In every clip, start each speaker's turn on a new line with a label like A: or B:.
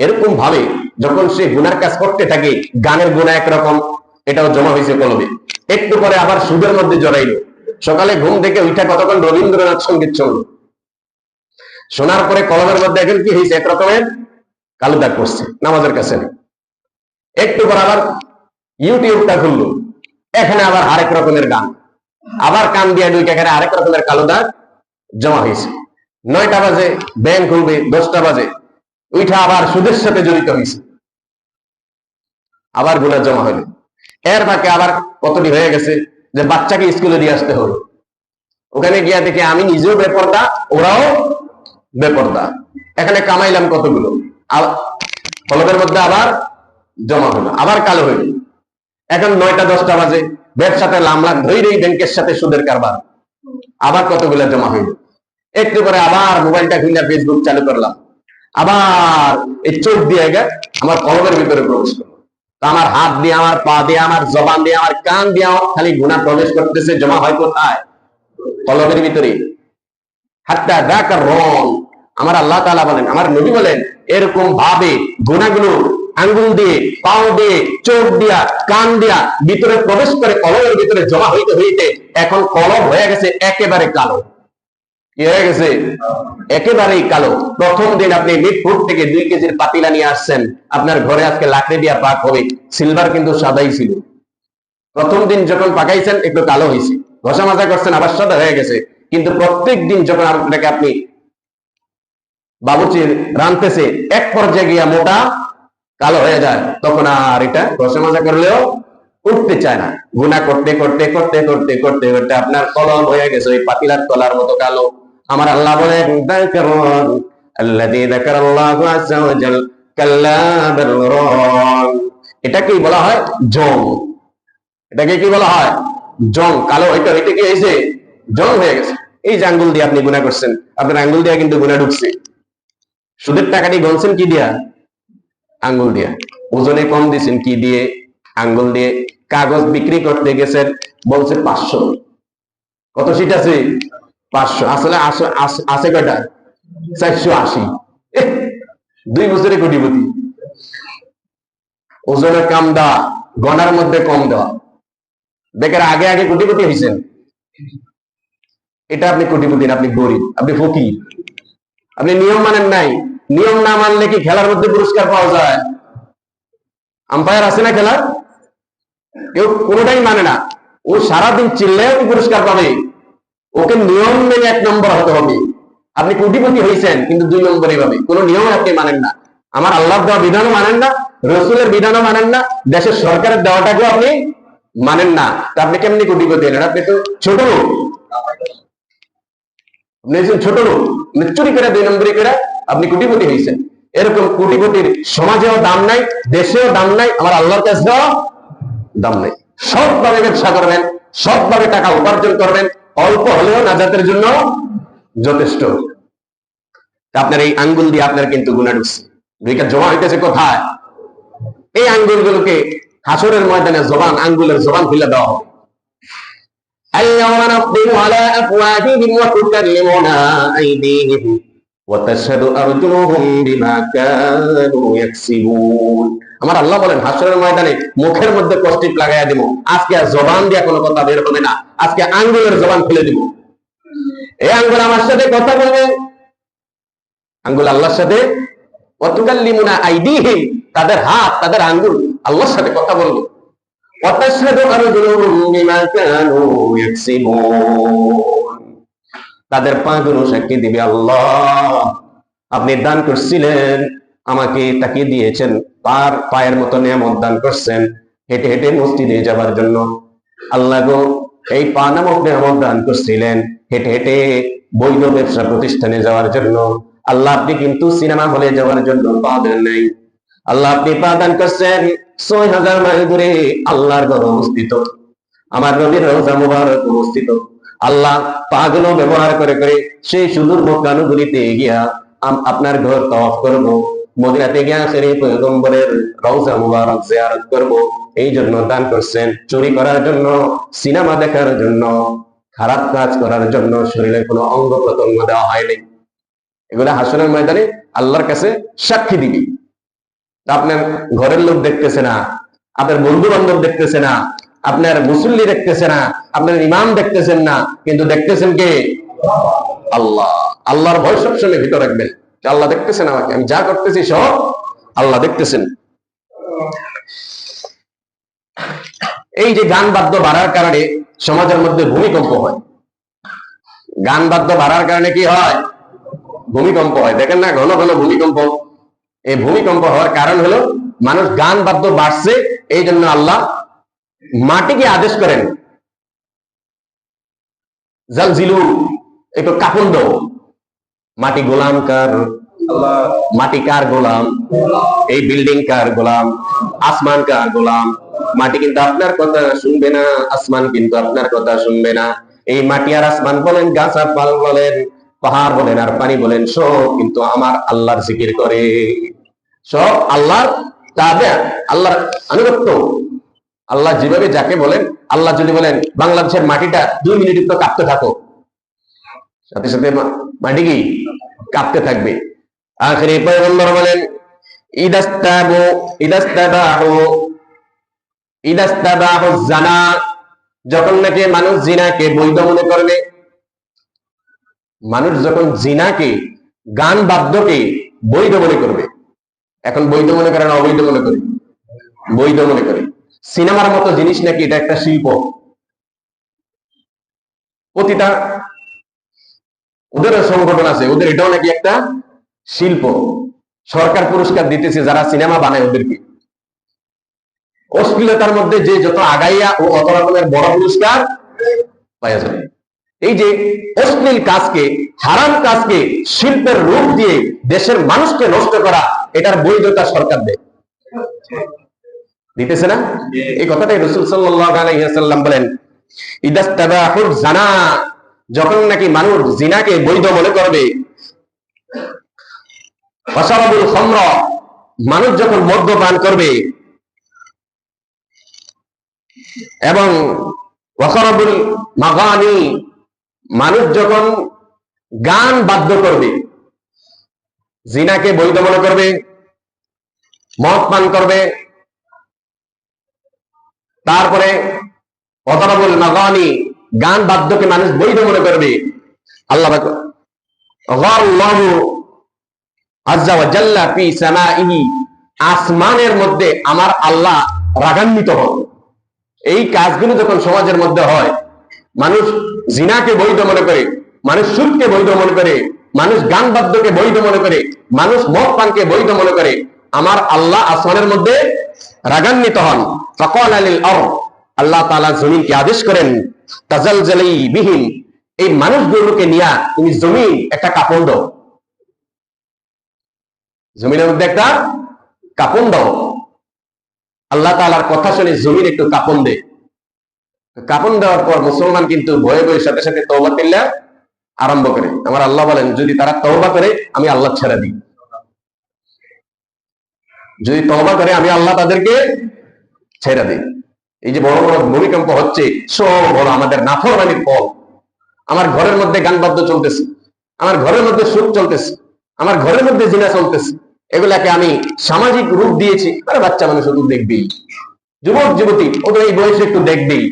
A: এরকম ভাবে যখন সে গুনার কাজ করতে থাকে, গানের গুণা একরকম, এটাও জমা হয়েছে কলবে একটু পরে আবার সুদের মধ্যে জড়াইল। সকালে ঘুম থেকে উঠা কতক্ষণ রবীন্দ্রনাথ সংগীত শুনলো? শোনার পরে কলমের মধ্যে এখন কি হয়েছে? এক রকমের কালো দাগ করছে নামাজের কাছে। একটু পর আবার ইউটিউবটা খুললো। এখানে আবার আরেক রকমের গান। আবার কান দিয়ে দুই এখানে আরেক রকমের কালো দাগ জমা হয়েছে। নয়টা বাজে ব্যাংক খুলবে, দশটা বাজে। উঠা আবার সুদের সাথে জড়িত হয়েছে আবার গুণা জমা হলো এর ফাঁকে আবার কতটি হয়ে গেছে যে বাচ্চাকে স্কুলে দিয়ে আসতে হলো। ওখানে গিয়া দেখে আমি নিজেও বেপর্দা, ওরাও বেপর্দা। এখানে কামাইলাম কতগুলো? কলমের মধ্যে আবার জমা হলো, আবার কালো হইল। এখন নয়টা, দশটা বাজে। ব্যবসাতে লামলাম, ধৈরেই ব্যাংকের সাথে সুদের কারবার। আবার কতগুলো জমা হইল। একটু পরে আবার মোবাইলটা খুলে ফেসবুক চালু করলাম। আবার এই চোখ দিয়ে গে আমার কলমের ভিতরে প্রবেশ করল। আমার হাত দিয়ে, আমার পা দিয়ে, আমার জবান দিয়ে, আমার কান দিয়ে খালি গুণা প্রবেশ করতেছে, জমা হয় কোথায়? কলমের ভিতরে হাত্তা ডাকার রং। আমার আল্লাহ তাআলা বলেন, আমার নবী বলেন, এরকম ভাবে গুণাগুলো আঙ্গুল দিয়ে, পাও দিয়ে, চোখ দিয়া, কান দিয়া ভিতরে প্রবেশ করে কলমের ভিতরে জমা হইতে হইতে এখন কলম হয়ে গেছে একেবারে কালো। কি হয়ে গেছে? একেবারেই কালো। প্রথম দিন আপনি মিটফুট থেকে দুই কেজির পাতিলা নিয়ে আসছেন। আপনার ঘরে আজকে লাকড়ি দিয়া পাক হবে। সিলভার কিন্তু সাদাই ছিল। প্রথম দিন যখন পাকাইছেন, একটু কালো হয়েছে। ঘষা মাজা করছেন, আবার সাদা হয়ে গেছে। কিন্তু প্রত্যেক দিন যখন আপনাকে আপনি বাবুচি রানতেছে এক পর্যায়ে গিয়া মোটা কালো হয়ে যায়। তখন আর এটা ঘষা মাজা করলেও উঠতে চায় না। গুণা করতে করতে করতে করতে করতে করতে আপনার কলম হয়ে গেছে। ওই পাতিলার তলার মতো কালো। আমার আল্লাহ বলেন "যাকিরুন আল্লাযী যাকারাল্লাহু আযজা ওয়া জাল কাল্লা এটাকেই বলা হয় জং। এটাকে কি বলা হয়? জং। কালো হইতে হইতে কি জং হয়ে গেছে। এই যে আঙ্গুল দিয়ে আপনি করছেন, আপনার আঙ্গুল দিয়ে কিন্তু গুণা ঢুকছে। সুদের টাকাটি গলছেন কি দিয়া? আঙ্গুল দিয়া। ওজনে কম দিছেন কি দিয়ে? আঙ্গুল দিয়ে। কাগজ বিক্রি করতে গেছেন, বলছে পাঁচশো। কত সিট আছে? পাঁচশো। আসলে আস- আস- আছে কয়টা? চারশো আশি। দুই বছরে কোটিপতি। ওজনের কাম দেওয়া গনার মধ্যে কম দেওয়া। বেকার, আগে আগে কোটিপতি হয়েছেন এটা আপনি কোটিপতি আপনি গরিব, আপনি ফকির। আপনি নিয়ম মানেন নাই। নিয়ম না মানলে কি খেলার মধ্যে পুরস্কার পাওয়া যায়? আম্পায়ার আছে না খেলার? কেউ কোনোটাই মানে না। ও সারাদিন চিল্লেও পুরস্কার পাবে। ওকে নিয়ম মেনে এক নম্বর হতে হবে। আপনি কোটিপতি হয়েছেন কিন্তু দুই নম্বরই পাবে কোনো নিয়ম আপনি মানেন না। আমার আল্লাহ দেওয়া বিধানও মানেন না, রসুলের বিধানও মানেন না, দেশের সরকারের দেওয়াটাকেও আপনি মানেন না। তা আপনি কেমনি কোটিপতি হলেন? আপনি তো ছোট লোক। আপনি ছোট লোক। চুরি করে দুই নম্বরই করে আপনি কোটিপতি হয়েছেন এরকম কোটিপতির সমাজেও দাম নাই, দেশেও দাম নাই, আমার আল্লাহর কাছেও দাম নাই। সৎভাবে ব্যবসা করবেন, সৎভাবে টাকা উপার্জন করবেন অল্প হলেও নাজাতের জন্য যথেষ্ট তা আপনার এই আঙ্গুল দিয়ে আপনার কিন্তু গুণা ঢুকছে দুইটা জমা হইতেছে কোথায় এই আঙ্গুলগুলোকে হাসরের ময়দানে জবান আঙ্গুলের জবান খুলে দেওয়া হবে اليوم نختم على أفواههم وتكلمنا أيديهم وتشهد أرجلهم بما كانوا يكسبون আমার আল্লাহ বলেন হাসরের ময়দানে মুখের মধ্যে কষ্টিপ লাগাইয়া দিব আজকে আর জবান দিয়ে কোনো কথা বের হবে না আজকে আঙ্গুলের জবান খুলে দিব এই আঙ্গুল আমার সাথে কথা বলবে আঙ্গুল আল্লাহর সাথে অতুকাল্লিমুনা আইদিহিম তাদের হাত তাদের আঙ্গুল আল্লাহর সাথে কথা বলবে وتشهد أرجلهم بما كانوا يكسبون তাদের পাগুলো সাক্ষী দিবে আল্লাহ। আপনি দান করছিলেন, আমাকে তাকে দিয়েছেন পার পায়ের মতো নিয়ামত দান করছেন, হেঁটে হেঁটে মসজিদে যাবার জন্য। আল্লাহ গো, এই পা নামক নিয়ামত দান করছিলেন, হেঁটে হেঁটে বৈধ ব্যবসা প্রতিষ্ঠানে যাওয়ার জন্য। আল্লাহ আপনি কিন্তু সিনেমা হলে যাওয়ার জন্য পা দেন নাই। আল্লাহ আপনি পা দান করছেন ছয় হাজার মাইল দূরে আল্লাহর ঘর অবস্থিত। আমার নবীর রোজা মুবারক অবস্থিত। আল্লাহ পাগুলো ব্যবহার করে করে সেই সুদূর মক্কানুগুলিতে গিয়া আপনার ঘর তওয়াফ করব, মদিনাতে গিয়া সেই পয়গম্বরের রওজা মুবারক জিয়ারত করব, এই জন্য দান করছেন। চুরি করার জন্য, সিনেমা দেখার জন্য, খারাপ কাজ করার জন্য শরীরের কোনো অঙ্গ প্রত্যঙ্গ দেওয়া হয়নি। এগুলো হাসনের ময়দানে আল্লাহর কাছে সাক্ষী দিবি। আপনার ঘরের লোক দেখতেছে না, আপনার বন্ধু বান্ধব দেখতেছে না আপনার মুসল্লি দেখতেছে না, আপনার ইমাম দেখতেছেন না, কিন্তু দেখতেছেন কে? আল্লাহ। আল্লাহর ভয় সবসময় ভিতর রাখবেন। আল্লাহ দেখতেছেন আমাকে, আমি যা করতেছি সব আল্লাহ দেখতেছেন। এই যে গান বাদ্য বাড়ার কারণে সমাজের মধ্যে ভূমিকম্প হয়। গান বাদ্য বাড়ার কারণে কি হয়? ভূমিকম্প হয়। দেখেন না, ঘন ঘন ভূমিকম্প। এই ভূমিকম্প হওয়ার কারণ হলো, মানুষ গান বাদ্য বাড়ছে এই জন্য আল্লাহ মাটিকে আদেশ করেন? জাল জিলু একটু কাপন দাও। মাটি গোলাম কার? মাটি কার গোলাম? এই বিল্ডিং কার গোলাম? আসমান কার গোলাম? মাটি কিন্তু আপনার কথা শুনবে না, আসমান কিন্তু আপনার কথা শুনবে না। এই মাটি আর আসমান বলেন, গাছ আর পাল বলেন, পাহাড় বলেন আর পানি বলেন, সব কিন্তু আমার আল্লাহর জিকির করে। সব আল্লাহর তাবে আল্লাহর আনুগত্য। আল্লাহ যেভাবে যাকে বলেন, আল্লাহ যদি বলেন, বাংলাদেশের মাটিটা দুই মিনিট একটু কাঁপতে থাকো। সাথে সাথে মাটি কি? কাঁপতে থাকবে। আখরি পয়গম্বর বলেন জানা। যখন নাকি মানুষ জিনাকে বৈধ মনে করবে মানুষ যখন জিনাকে, গান বাদ্যকে বৈধ মনে করবে, এখন বৈধ মনে করে না অবৈধ মনে করে? বৈধ মনে করে। সিনেমার মতো জিনিস নাকি এটা একটা শিল্প? প্রতিটা ওদের সংগঠন আছে, ওদের এটাও নাকি একটা শিল্প। সরকার পুরস্কার দিতেছে যারা সিনেমা বানায় ওদেরকে। অশ্লীলতার মধ্যে যে যত আগাইয়া ও অত রকমের বড় পুরস্কার পাওয়া যাবে এই যে অশ্লীল কাজকে, হারাম কাজকে শিল্পের রূপ দিয়ে দেশের মানুষকে নষ্ট করা, এটার বৈধতা সরকার দেয়। দিতেছে না? এই কথাটাই রসুল আলাইসাল্লাম বলেন জানা যখন নাকি মানুষ জিনাকে বৈধ মনে করবে মানুষ যখন মদ্যপান করবে, এবং ওয়াসারাবুল মাগানি মানুষ যখন গান বাধ্য করবে, জিনাকে বৈধ মনে করবে, মদ পান করবে তারপরে অতরাবুল মাগানি, গান বাদ্যকে মানুষ বৈধ মনে করবে। আল্লাহ আসমানের মধ্যে আমার আল্লাহ রাগান্বিত হন। এই কাজগুলো যখন সমাজের মধ্যে হয়, মানুষ জিনাকে বৈধ মনে করে, মানুষ সুরকে বৈধ মনে করে, মানুষ গান বাদ্যকে বৈধ মনে করে, মানুষ মদ পানকে বৈধ মনে করে আমার আল্লাহ আসমানের মধ্যে রাগান্বিত হন। ফকল আলিল অর আল্লাহ তাআলা জমিনকে আদেশ করেন তাজালজালি বিহীন এই মানুষগুলোকে নিয়া তুমি জমিন একটা কাপড় জমিনের মধ্যে একটা কাপন দাও। আল্লাহ তালার কথা শুনে জমিন একটু কাপন দে। কাপন দেওয়ার পর মুসলমান কিন্তু ভয়ে ভয়ে সাথে সাথে তওবা তিল্লা আরম্ভ করে। আমার আল্লাহ বলেন, যদি তারা তওবা করে, আমি আল্লাহ ছেড়ে দিই। যদি তওবা করে, আমি আল্লাহ তাদেরকে ছেড়ে দিই। এই যে বড় বড় ভূমিকম্প হচ্ছে, সব বড় আমাদের নাফরমানির ফল। আমার ঘরের মধ্যে গান বাদ্য চলতেছে, আমার ঘরের মধ্যে সুখ চলতেছে, আমার ঘরের মধ্যে জিনা চলতেছে। এগুলাকে আমি সামাজিক রূপ দিয়েছি, আরে বাচ্চা মানুষ শুধু দেখবেই যুবক, যুবতী ও তো এই বয়সে একটু দেখবেই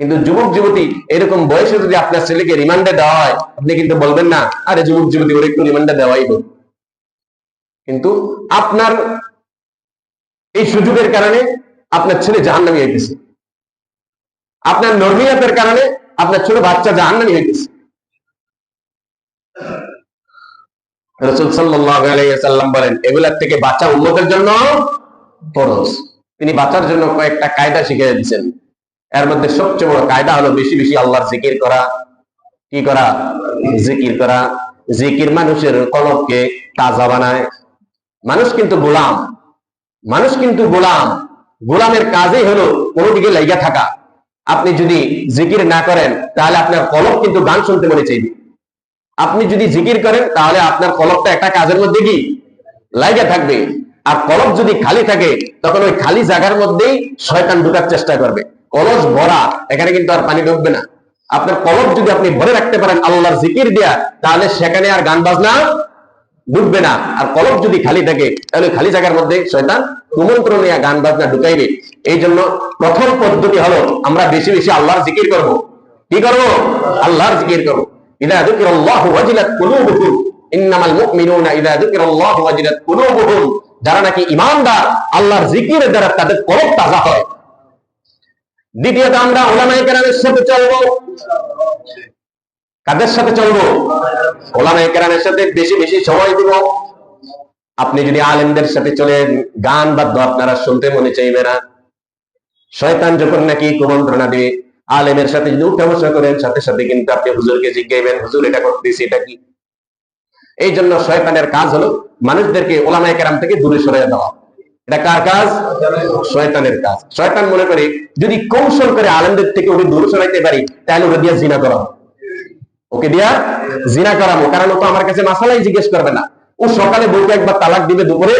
A: কিন্তু যুবক, যুবতী, এরকম বয়সে যদি আপনার ছেলেকে রিমান্ডে দেওয়া হয়, আপনি কিন্তু বলবেন না, আরে যুবক, যুবতী, ওর একটু রিমান্ডে দেওয়াই হোক। কিন্তু আপনার এই সুযোগের কারণে আপনার ছেলে জাহান্নামি হইতেছে আপনার নর্মিয়াতের কারণে আপনার ছোট বাচ্চা জাহান্নামি হইতেছে রসুল সাল্লাম বলেন, এগুলার থেকে বাচ্চা উন্নতের জন্য ফরজ। তিনি বাচ্চার জন্য কয়েকটা কায়দা শিখে দিচ্ছেন এর মধ্যে সবচেয়ে বড় কায়দা হলো বেশি বেশি আল্লাহর জিকির করা। কি করা? জিকির করা। জিকির মানুষের কলবকে তাজা বানায়। মানুষ কিন্তু গোলাম। মানুষ কিন্তু গোলাম। গোলামের কাজই হলো কোনো দিকে লাইগা থাকা। আপনি যদি জিকির না করেন, তাহলে আপনার কলব কিন্তু গান শুনতে মনে চাইবে। আপনি যদি জিকির করেন, তাহলে আপনার কলবটা একটা কাজের মধ্যে কি? লাইগা থাকবে। আর কলব যদি খালি থাকে, তখন ওই খালি জায়গার মধ্যেই শয়তান ঢুকার চেষ্টা করবে। কলস ভরা, এখানে কিন্তু আর পানি ঢুকবে না। আপনার কলব যদি আপনি ভরে রাখতে পারেন আল্লাহর জিকির দেয়া, তাহলে সেখানে আর গান বাজনা ঢুকবে না। আর কলব যদি খালি থাকে, তাহলে খালি জায়গার মধ্যে শয়তান কুমন্ত্র নিয়ে গান বাজনা ঢুকাইবে। এই জন্য প্রথম পদ্ধতি হলো, আমরা বেশি বেশি আল্লাহর জিকির করব। কি করব? আল্লাহর জিকির করব। ইদা ওয়াজিলাত কুলুবুহুম, ইন্নামাল মুমিনুনা ইদা ওয়াজিলাত কুলুবুহুম। যারা নাকি ঈমানদার, আল্লাহর জিকিরের দ্বারা তাদের কলব তাজা হয়। দ্বিতীয়ত আমরা ওলামায়ে কেরামের সাথে চলবো। কাদের সাথে চলবো? ওলামায়ে কেরামের সাথে বেশি বেশি সময় দিব। আপনি যদি আলেমদের সাথে চলেন, গান বাদ্য আপনারা শুনতে মনে চাইবে না। শয়তান যখন নাকি কুমন্ত্রণা দিয়ে আলেমের সাথে যদি উঠা বসা করেন, সাথে সাথে কিন্তু আপনি হুজুরকে জিজ্ঞাইবেন, হুজুর, এটা করতেছি এটা কি? এই জন্য শয়তানের কাজ হলো মানুষদেরকে ওলামায়ে কেরাম থেকে দূরে সরিয়ে দেওয়া। এটা কার কাজ? শয়তানের কাজ। শয়তান মনে করে, যদি কৌশল করে আলেমদের থেকে ওকে দূরে সরাইতে পারি, তাহলে ওকে দিয়ে জিনা করা ওকে দিয়া জিনা করাবো, কারণ ও তো আমার কাছে মাসালাই জিজ্ঞেস করবে না। ও সকালে বউকে একবার তালাক দিবে দুপুরে,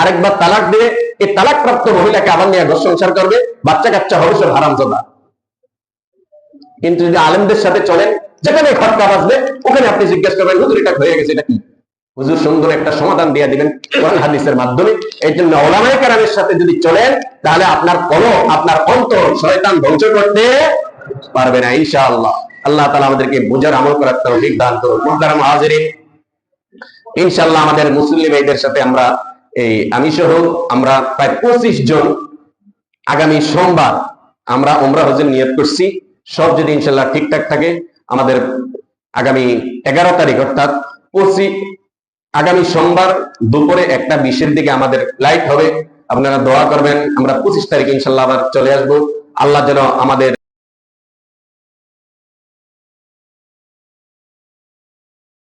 A: আরেকবার তালাক দিয়ে এই তালাক প্রাপ্ত মহিলাকে আবার নিয়ে ঘর সংসার করবে, বাচ্চা কাচ্চা হবে সব হারাম জোদা কিন্তু যদি আলেমদের সাথে চলেন, যেখানে খটকা বাজবে, ওখানে আপনি জিজ্ঞেস করবেন, হুজুর, এটা হয়ে গেছে, এটা কি? হুজুর সুন্দর একটা সমাধান দিয়ে দিবেন কোরআন হাদিসের মাধ্যমে। এই জন্য ওলামায়ে কেরামের সাথে যদি চলেন, তাহলে আপনার কলম আপনার অন্তর শয়তান ধ্বংস করতে পারবে না, ইনশাআল্লাহ। আল্লাহ তাআলা আমাদেরকে বোঝার আমল করার তৌফিক দান করুন মুহতারাম আমাদের মুসলিম ভাইদের সাথে আমরা এই আমি সহ আমরা প্রায় পঁচিশ জন আগামী সোমবার আমরা ওমরা হজের নিয়ত করছি। সব যদি ইনশাল্লাহ ঠিকঠাক থাকে, আমাদের আগামী এগারো তারিখ অর্থাৎ পঁচিশ আগামী সোমবার দুপুরে একটা বিশের দিকে আমাদের লাইট হবে। আপনারা দোয়া করবেন, আমরা পঁচিশ তারিখ ইনশাল্লাহ আবার চলে আসব। আল্লাহ যেন আমাদের